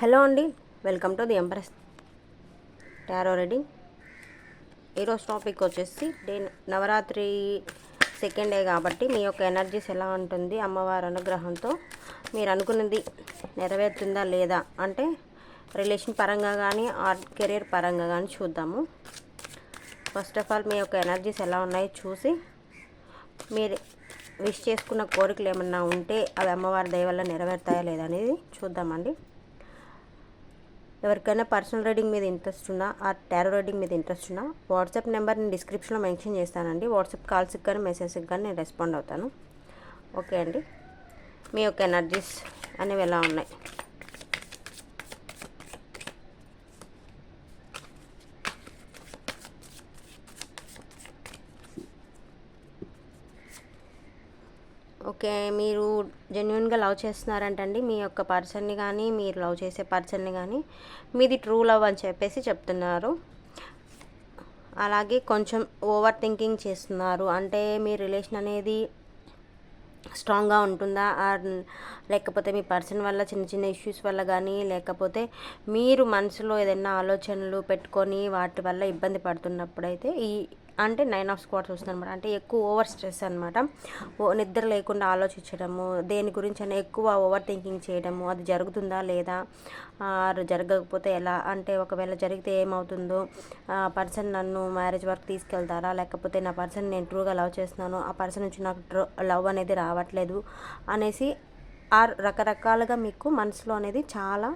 Hello అండి welcome to the Empress tarot ready ఈరోజు topic వచ్చేసి డే నవరాత్రి సెకండ్ డే కాబట్టి మీ యొక్క ఎనర్జీస్ ఎలా ఉంటుంది అమ్మవారి అనుగ్రహంతో మీరు అనుకున్నది నెరవేరుతుందా లేదా అంటే రిలేషన్ పరంగా కానీ ఆర్ కెరీర్ పరంగా కానీ చూద్దాము. ఫస్ట్ ఆఫ్ ఆల్ మీ యొక్క ఎనర్జీస్ ఎలా ఉన్నాయో చూసి మీరు విష్ చేసుకున్న కోరికలు ఏమన్నా ఉంటే అవి అమ్మవారి దయ వల్ల నెరవేరుతాయా లేదా అనేది చూద్దామండి. ఎవరికైనా పర్సనల్ రీడింగ్ మీద ఇంట్రెస్ట్ ఉన్నా ఆ టారో రీడింగ్ మీద ఇంట్రెస్ట్ ఉన్నా వాట్సాప్ నెంబర్ నేను డిస్క్రిప్షన్లో మెన్షన్ చేస్తానండి. వాట్సాప్ కాల్స్కి కానీ మెసేజ్కి కానీ నేను రెస్పాండ్ అవుతాను. ఓకే అండి. మీ యొక్క ఎనర్జీస్ అనేవి ఎలా ఉన్నాయి? ఓకే. మీరు జెన్యున్గా లవ్ చేస్తున్నారంటండి. మీ యొక్క పర్సన్ని కానీ మీరు లవ్ చేసే పర్సన్ని కానీ మీది ట్రూ లవ్ అని చెప్పేసి చెప్తున్నారు. అలాగే కొంచెం ఓవర్ థింకింగ్ చేస్తున్నారు. అంటే మీ రిలేషన్ అనేది స్ట్రాంగ్గా ఉంటుందా? లేకపోతే మీ పర్సన్ వల్ల చిన్న చిన్న ఇష్యూస్ వల్ల కానీ లేకపోతే మీరు మనసులో ఏదైనా ఆలోచనలు పెట్టుకొని వాటి వల్ల ఇబ్బంది పడుతున్నప్పుడైతే ఈ అంటే నైన్ ఆఫ్ స్క్వాడ్స్ వస్తుంది అనమాట అంటే ఎక్కువ ఓవర్ స్ట్రెస్ అనమాట నిద్ర లేకుండా ఆలోచించడము దేని గురించి అయినా ఎక్కువ ఓవర్ థింకింగ్ చేయడము అది జరుగుతుందా లేదా జరగకపోతే ఎలా? అంటే ఒకవేళ జరిగితే ఏమవుతుందో ఆ పర్సన్ నన్ను మ్యారేజ్ వరకు తీసుకెళ్తారా? లేకపోతే నా పర్సన్ నేను ట్రూగా లవ్ చేస్తున్నాను ఆ పర్సన్ నుంచి నాకు లవ్ అనేది రావట్లేదు అనేసి ఆ రకరకాలుగా మీకు మనసులో అనేది చాలా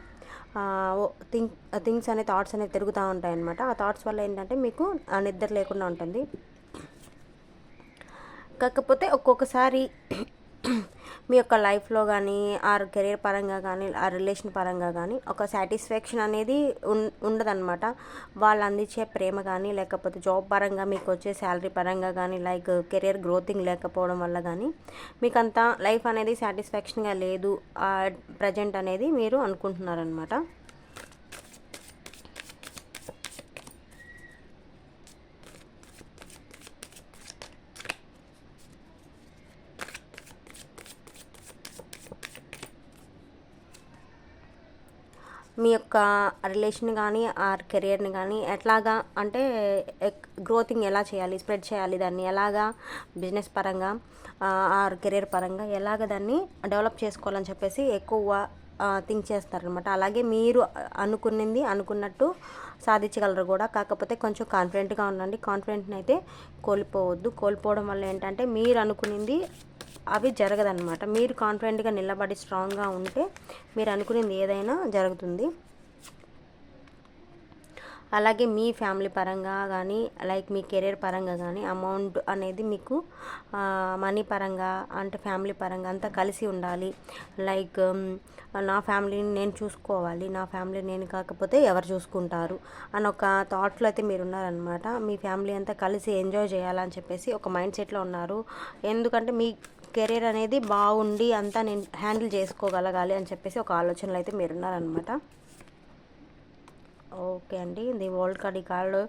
థింక్ థింగ్స్ అనే థాట్స్ అనేవి తిరుగుతూ ఉంటాయన్నమాట. ఆ థాట్స్ వల్ల ఏంటంటే మీకు ఆ నిద్ర లేకుండా ఉంటుంది. కాకపోతే ఒక్కొక్కసారి మీ యొక్క లైఫ్లో కానీ ఆ కెరీర్ పరంగా కానీ ఆ రిలేషన్ పరంగా కానీ ఒక సాటిస్ఫాక్షన్ అనేది ఉన్ ఉండదన్నమాట. వాళ్ళు అందించే ప్రేమ కానీ లేకపోతే జాబ్ పరంగా మీకు వచ్చే శాలరీ పరంగా కానీ లైక్ కెరీర్ గ్రోతింగ్ లేకపోవడం వల్ల కానీ మీకు అంత లైఫ్ అనేది సాటిస్ఫాక్షన్గా లేదు ప్రజెంట్ అనేది మీరు అనుకుంటున్నారనమాట మీ యొక్క రిలేషన్ కానీ ఆర్ కెరియర్ని కానీ ఎట్లాగా అంటే గ్రోతింగ్ ఎలా చేయాలి స్ప్రెడ్ చేయాలి దాన్ని? ఎలాగా బిజినెస్ పరంగా ఆర్ కెరియర్ పరంగా ఎలాగ దాన్ని డెవలప్ చేసుకోవాలని చెప్పేసి ఎక్కువ థింక్ చేస్తారనమాట అలాగే మీరు అనుకున్నది అనుకున్నట్టు సాధించగలరు కూడా. కాకపోతే కొంచెం కాన్ఫిడెంట్గా ఉండండి. కాన్ఫిడెంట్ని అయితే కోల్పోవద్దు. కోల్పోవడం వల్ల ఏంటంటే మీరు అనుకునింది అవి జరగదన్నమాట. మీరు కాన్ఫిడెంట్గా నిలబడి స్ట్రాంగ్గా ఉంటే మీరు అనుకునేది ఏదైనా జరుగుతుంది. అలాగే మీ ఫ్యామిలీ పరంగా కానీ లైక్ మీ కెరీర్ పరంగా కానీ అమౌంట్ అనేది మీకు మనీ పరంగా అంటే ఫ్యామిలీ పరంగా అంతా కలిసి ఉండాలి. లైక్ um, నా ఫ్యామిలీని నేను చూసుకోవాలి. నా ఫ్యామిలీ నేను కాకపోతే ఎవరు చూసుకుంటారు? అని ఒక థాట్లో అయితే మీరు ఉన్నారనమాట మీ ఫ్యామిలీ అంతా కలిసి ఎంజాయ్ చేయాలని చెప్పేసి ఒక మైండ్ సెట్లో ఉన్నారు. ఎందుకంటే మీ కెరీర్ అనేది బాగుండి అంతా నేను హ్యాండిల్ చేసుకోగలగాలి అని చెప్పేసి ఒక ఆలోచనలు అయితే మీరు ఉన్నారనమాట ఓకే అండి ఇది వరల్డ్ కార్డ్ ఈ కార్డు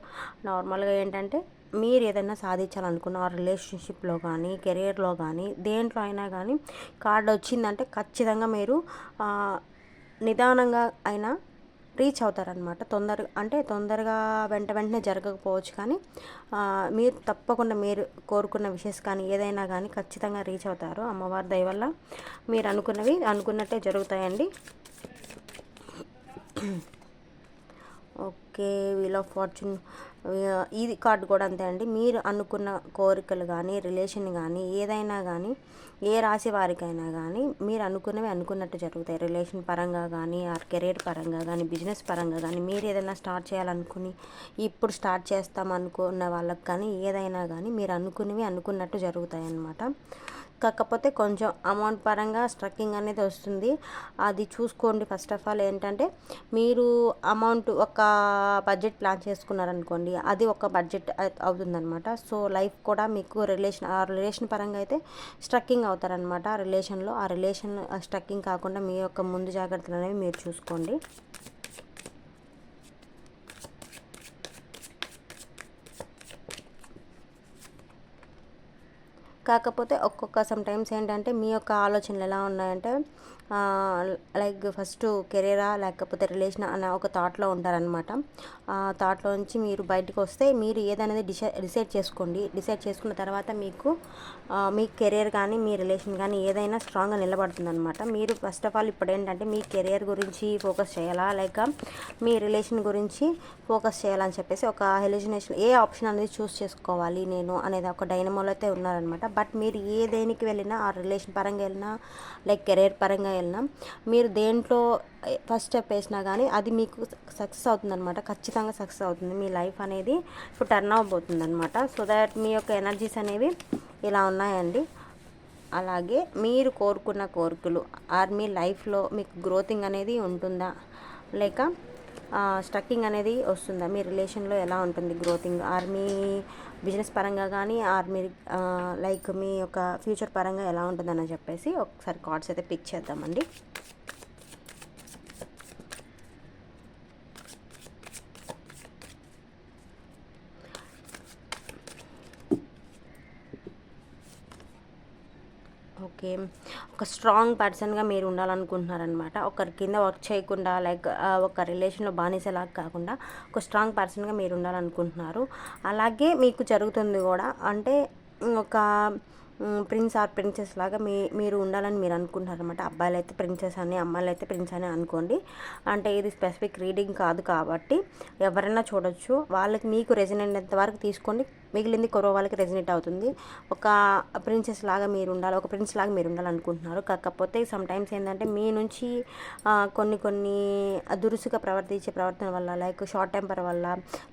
నార్మల్గా ఏంటంటే మీరు ఏదైనా సాధించాలనుకున్న ఆ రిలేషన్షిప్లో కానీ కెరియర్లో కానీ దేంట్లో అయినా కానీ కార్డు వచ్చిందంటే ఖచ్చితంగా మీరు నిదానంగా అయినా రీచ్ అవుతారనమాట తొందరగా అంటే తొందరగా వెంట వెంటనే జరగకపోవచ్చు కానీ మీరు తప్పకుండా మీరు కోరుకున్న విషయస్ కానీ ఏదైనా కానీ ఖచ్చితంగా రీచ్ అవుతారు. అమ్మవారి దయ వల్ల మీరు అనుకున్నవి అనుకున్నట్టే జరుగుతాయండి. ఓకే వీల్ ఆఫ్ ఫార్చ్యూన్ ఇది కార్డు కూడా అంతే అండి. మీరు అనుకున్న కోరికలు కానీ రిలేషన్ కానీ ఏదైనా కానీ ఏ రాశి వారికైనా కానీ మీరు అనుకున్నవి అనుకున్నట్టు జరుగుతాయి. రిలేషన్ పరంగా కానీ ఆర్ కెరీర్ పరంగా కానీ బిజినెస్ పరంగా కానీ మీరు ఏదైనా స్టార్ట్ చేయాలనుకుని ఇప్పుడు స్టార్ట్ చేస్తాం అనుకున్న వాళ్ళకి కానీ ఏదైనా కానీ మీరు అనుకున్నవి అనుకున్నట్టు జరుగుతాయి అన్నమాట కాకపోతే కొంచెం అమౌంట్ పరంగా స్ట్రక్కింగ్ అనేది వస్తుంది. అది చూసుకోండి ఫస్ట్ ఆఫ్ ఆల్ ఏంటంటే మీరు అమౌంట్ ఒక బడ్జెట్ ప్లాన్ చేసుకున్నారనుకోండి అది ఒక బడ్జెట్ అవుతుందన్నమాట. సో లైఫ్ కూడా మీకు రిలేషన్ ఆ రిలేషన్ పరంగా అయితే స్ట్రక్కింగ్ అవుతారనమాట ఆ రిలేషన్లో ఆ రిలేషన్ స్ట్రక్కింగ్ కాకుండా మీ యొక్క ముందు జాగ్రత్తలు అనేవి మీరు చూసుకోండి. కాకపోతే ఒక్కొక్క సమ్టైమ్స్ ఏంటంటే మీ యొక్క ఆలోచనలు ఎలా ఉన్నాయంటే లైక్ ఫస్ట్ కెరీరా లేకపోతే రిలేషన్ అన్న ఒక థాట్లో ఉంటారనమాట ఆ థాట్లో నుంచి మీరు బయటకు వస్తే మీరు ఏదనేది డిసైడ్ డిసైడ్ చేసుకోండి. డిసైడ్ చేసుకున్న తర్వాత మీకు మీ కెరీర్ కానీ మీ రిలేషన్ కానీ ఏదైనా స్ట్రాంగ్గా నిలబడుతుందనమాట మీరు ఫస్ట్ ఆఫ్ ఆల్ ఇప్పుడు ఏంటంటే మీ కెరియర్ గురించి ఫోకస్ చేయాలా? లేక మీ రిలేషన్ గురించి ఫోకస్ చేయాలని చెప్పేసి ఒక హెలిజినేషన్ ఏ ఆప్షన్ అనేది చూస్ చేసుకోవాలి నేను అనేది ఒక డైనమోలో అయితే ఉన్నారనమాట బట్ మీరు ఏ దేనికి వెళ్ళినా ఆ రిలేషన్ పరంగా వెళ్ళినా లైక్ కెరీర్ పరంగా వెళ్ళినాం మీరు దేంట్లో ఫస్ట్ స్టెప్ వేసినా కానీ అది మీకు సక్సెస్ అవుతుంది అనమాట ఖచ్చితంగా సక్సెస్ అవుతుంది. మీ లైఫ్ అనేది ఇప్పుడు టర్న్ అవబోతుంది అనమాట సో దట్ మీ యొక్క ఎనర్జీస్ అనేవి ఇలా ఉన్నాయండి. అలాగే మీరు కోరుకున్న కోరికలు ఆర్ మీ లైఫ్లో మీకు గ్రోతింగ్ అనేది ఉంటుందా? లేక స్ట్రక్కింగ్ అనేది వస్తుందా? మీ రిలేషన్లో ఎలా ఉంటుంది గ్రోతింగ్? ఆర్మీ బిజినెస్ పరంగా కానీ ఆర్మీ లైక్ మీ యొక్క ఫ్యూచర్ పరంగా ఎలా ఉంటుందని చెప్పేసి ఒకసారి కార్డ్స్ అయితే పిక్ చేద్దామండి. ఓకే ఒక స్ట్రాంగ్ పర్సన్గా మీరు ఉండాలనుకుంటున్నారనమాట ఒకరి కింద వర్క్ చేయకుండా లైక్ ఒక రిలేషన్లో బానిసలా కాకుండా ఒక స్ట్రాంగ్ పర్సన్గా మీరు ఉండాలనుకుంటున్నారు. అలాగే మీకు జరుగుతుంది కూడా అంటే ఒక ప్రిన్స్ ఆర్ ప్రిన్సెస్ లాగా మీ మీరు ఉండాలని మీరు అనుకుంటున్నారనమాట అబ్బాయిలు అయితే ప్రిన్సెస్ అని అమ్మాయిలు అయితే ప్రిన్స్ అని అనుకోండి. అంటే ఇది స్పెసిఫిక్ రీడింగ్ కాదు కాబట్టి ఎవరైనా చూడొచ్చు. వాళ్ళకి మీకు రెజినెంట్ వరకు తీసుకోండి. మిగిలింది కొరవ వాళ్ళకి రెజినేట్ అవుతుంది. ఒక ప్రిన్సెస్ లాగా మీరు ఉండాలి ఒక ప్రిన్స్ లాగా మీరు ఉండాలనుకుంటున్నారు. కాకపోతే సమ్ టైమ్స్ ఏంటంటే మీ నుంచి కొన్ని కొన్ని దురుసుగా ప్రవర్తించే ప్రవర్తన వల్ల లైక్ షార్ట్ టెంపర్ వల్ల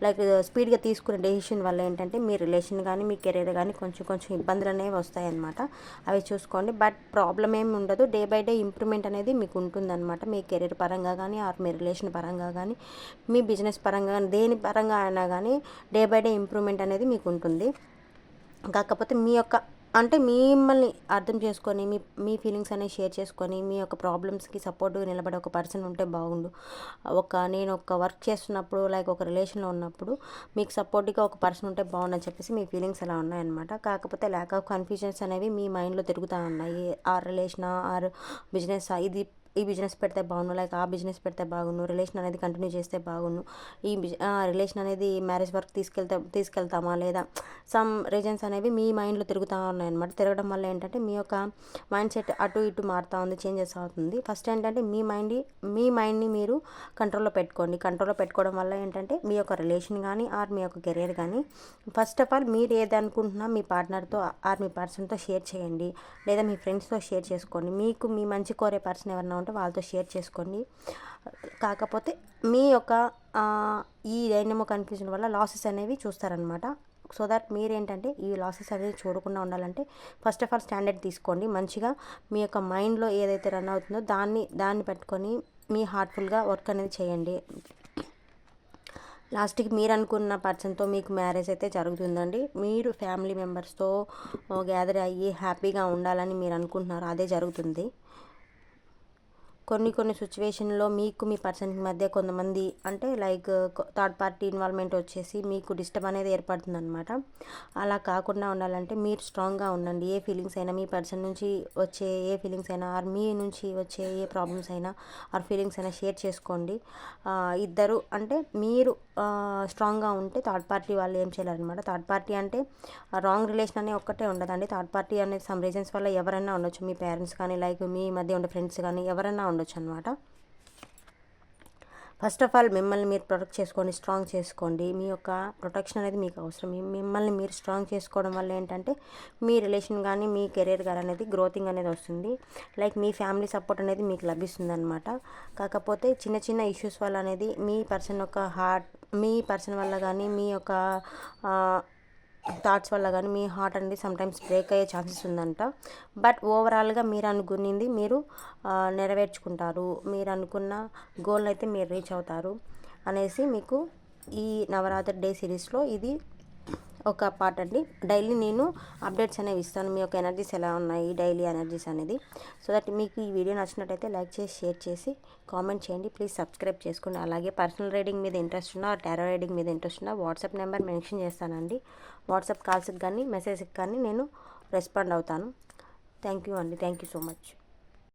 లైక్ స్పీడ్గా తీసుకునే డెసిషన్ వల్ల ఏంటంటే మీ రిలేషన్ కానీ మీ కెరీర్ కానీ కొంచెం కొంచెం ఇబ్బందులు అనేవి వస్తాయన్నమాట. అవి చూసుకోండి. బట్ ప్రాబ్లం ఏమి ఉండదు. డే బై డే ఇంప్రూవ్మెంట్ అనేది మీకు ఉంటుందన్నమాట. మీ కెరీర్ పరంగా కానీ ఆర్ మీ రిలేషన్ పరంగా కానీ మీ బిజినెస్ పరంగా కానీ దేని పరంగా అయినా కానీ డే బై డే ఇంప్రూవ్మెంట్ అనేది మీకు ఉంటుంది. కాకపోతే మీ యొక్క అంటే మిమ్మల్ని అర్థం చేసుకొని మీ మీ ఫీలింగ్స్ అనేవి షేర్ చేసుకొని మీ యొక్క ప్రాబ్లమ్స్కి సపోర్ట్గా నిలబడే ఒక పర్సన్ ఉంటే బాగుండు. ఒక నేను ఒక వర్క్ చేస్తున్నప్పుడు లైక్ ఒక రిలేషన్లో ఉన్నప్పుడు మీకు సపోర్ట్గా ఒక పర్సన్ ఉంటే బాగుండని చెప్పేసి మీ ఫీలింగ్స్ అలా ఉన్నాయన్నమాట. కాకపోతే ల్యాక్ ఆఫ్ కన్ఫ్యూజన్స్ అనేవి మీ మైండ్లో తిరుగుతూ ఉన్నాయి. ఆ రిలేషన్ ఆర్ బిజినెస్ ఇది ఈ బిజినెస్ పెడితే బాగుండు లైక్ ఆ బిజినెస్ పెడితే బాగుండు రిలేషన్ అనేది కంటిన్యూ చేస్తే బాగుండు. ఈ రిలేషన్ అనేది మ్యారేజ్ వర్క్ తీసుకెళ్తే తీసుకెళ్తామా లేదా? సమ్ రీజన్స్ అనేవి మీ మైండ్లో తిరుగుతూ ఉన్నాయన్నమాట. తిరగడం వల్ల ఏంటంటే మీ యొక్క మైండ్ సెట్ అటు ఇటు మారుతూ ఉంది చేంజెస్ అవుతుంది. ఫస్ట్ ఏంటంటే మీ మైండ్ మీ మైండ్ని మీరు కంట్రోల్లో పెట్టుకోండి. కంట్రోల్లో పెట్టుకోవడం వల్ల ఏంటంటే మీ యొక్క రిలేషన్ కానీ ఆర్ మీ యొక్క కెరీర్ కానీ ఫస్ట్ ఆఫ్ ఆల్ మీరు ఏది అనుకుంటున్నా మీ పార్ట్నర్తో ఆర్ మీ పర్సన్తో షేర్ చేయండి. లేదా మీ ఫ్రెండ్స్తో షేర్ చేసుకోండి. మీకు మీ మంచి కోరే పర్సన్ ఎవరన్నా ఉంటే వాళ్ళతో షేర్ చేసుకోండి. కాకపోతే మీ యొక్క ఈ డైనమో కన్ఫ్యూజన్ వల్ల లాసెస్ అనేవి చూస్తారనమాట. సో దట్ మీరేంటంటే ఈ లాసెస్ అనేది చూడకుండా ఉండాలంటే ఫస్ట్ ఆఫ్ ఆల్ స్టాండర్డ్ తీసుకోండి. మంచిగా మీ యొక్క మైండ్లో ఏదైతే రన్ అవుతుందో దాన్ని దాన్ని పెట్టుకొని మీ హార్ట్ఫుల్గా వర్క్ అనేది చేయండి. లాస్ట్కి మీరు అనుకున్న పర్సన్తో మీకు మ్యారేజ్ అయితే జరుగుతుందండి. మీరు ఫ్యామిలీ మెంబర్స్తో గ్యాదర్ అయ్యి హ్యాపీగా ఉండాలని మీరు అనుకుంటున్నారు అదే జరుగుతుంది. కొన్ని కొన్ని సిచ్యువేషన్లో మీకు మీ పర్సన్కి మధ్య కొంతమంది అంటే లైక్ థర్డ్ పార్టీ ఇన్వాల్వ్మెంట్ వచ్చేసి మీకు డిస్టర్బ్ అనేది ఏర్పడుతుంది అనమాట అలా కాకుండా ఉండాలంటే మీరు స్ట్రాంగ్గా ఉండండి. ఏ ఫీలింగ్స్ అయినా మీ పర్సన్ నుంచి వచ్చే ఏ ఫీలింగ్స్ అయినా ఆర్ మీ నుంచి వచ్చే ఏ ప్రాబ్లమ్స్ అయినా ఆర్ ఫీలింగ్స్ అయినా షేర్ చేసుకోండి. ఇద్దరు అంటే మీరు స్ట్రాంగ్గా ఉంటే థర్డ్ పార్టీ వాళ్ళు ఏం చేయాలన్నమాట థర్డ్ పార్టీ అంటే రాంగ్ రిలేషన్ అనే ఒక్కటే ఉండదండి. థర్డ్ పార్టీ అనేది సమ్ రీజన్స్ వల్ల ఎవరైనా ఉండొచ్చు. మీ పేరెంట్స్ కానీ లైక్ మీ మధ్య ఉండే ఫ్రెండ్స్ కానీ ఎవరైనా ఉండొచ్చు. ఉండొచ్చు అనమాట ఫస్ట్ ఆఫ్ ఆల్ మిమ్మల్ని మీరు ప్రొటెక్ట్ చేసుకోండి స్ట్రాంగ్ చేసుకోండి. మీ యొక్క ప్రొటెక్షన్ అనేది మీకు అవసరం. మిమ్మల్ని మీరు స్ట్రాంగ్ చేసుకోవడం వల్ల ఏంటంటే మీ రిలేషన్ కానీ మీ కెరీర్ కానీ అనేది గ్రోతింగ్ అనేది వస్తుంది. లైక్ మీ ఫ్యామిలీ సపోర్ట్ అనేది మీకు లభిస్తుంది అనమాట కాకపోతే చిన్న చిన్న ఇష్యూస్ వల్ల అనేది మీ పర్సన్ యొక్క హార్ట్ మీ పర్సన్ వల్ల కానీ మీ యొక్క థాట్స్ వల్ల కానీ మీ హార్ట్ అనేది సమ్టైమ్స్ బ్రేక్ అయ్యే ఛాన్సెస్ ఉందంట. బట్ ఓవరాల్గా మీరు అనుకునింది మీరు నెరవేర్చుకుంటారు. మీరు అనుకున్న గోల్ అయితే మీరు రీచ్ అవుతారు అనేసి మీకు ఈ నవరాత్రి డే సిరీస్లో ఇది ఒక పార్ట్ అండి. డైలీ నేను అప్డేట్స్ అనేవి ఇస్తాను. మీ యొక్క ఎనర్జీస్ ఎలా ఉన్నాయి? డైలీ ఎనర్జీస్ అనేది. సో దట్ మీకు ఈ వీడియో నచ్చినట్టయితే లైక్ చేసి షేర్ చేసి కామెంట్ చేయండి. ప్లీజ్ సబ్స్క్రైబ్ చేసుకోండి. అలాగే పర్సనల్ రైడింగ్ మీద ఇంట్రెస్ట్ ఉన్నా టెరో రైడింగ్ మీద ఇంట్రెస్ట్ ఉన్నా వాట్సాప్ నెంబర్ మెన్షన్ చేస్తానండి. వాట్సాప్ కాల్స్కి కానీ మెసేజ్కి కానీ నేను రెస్పాండ్ అవుతాను. థ్యాంక్ యూ అండి. Thank you so much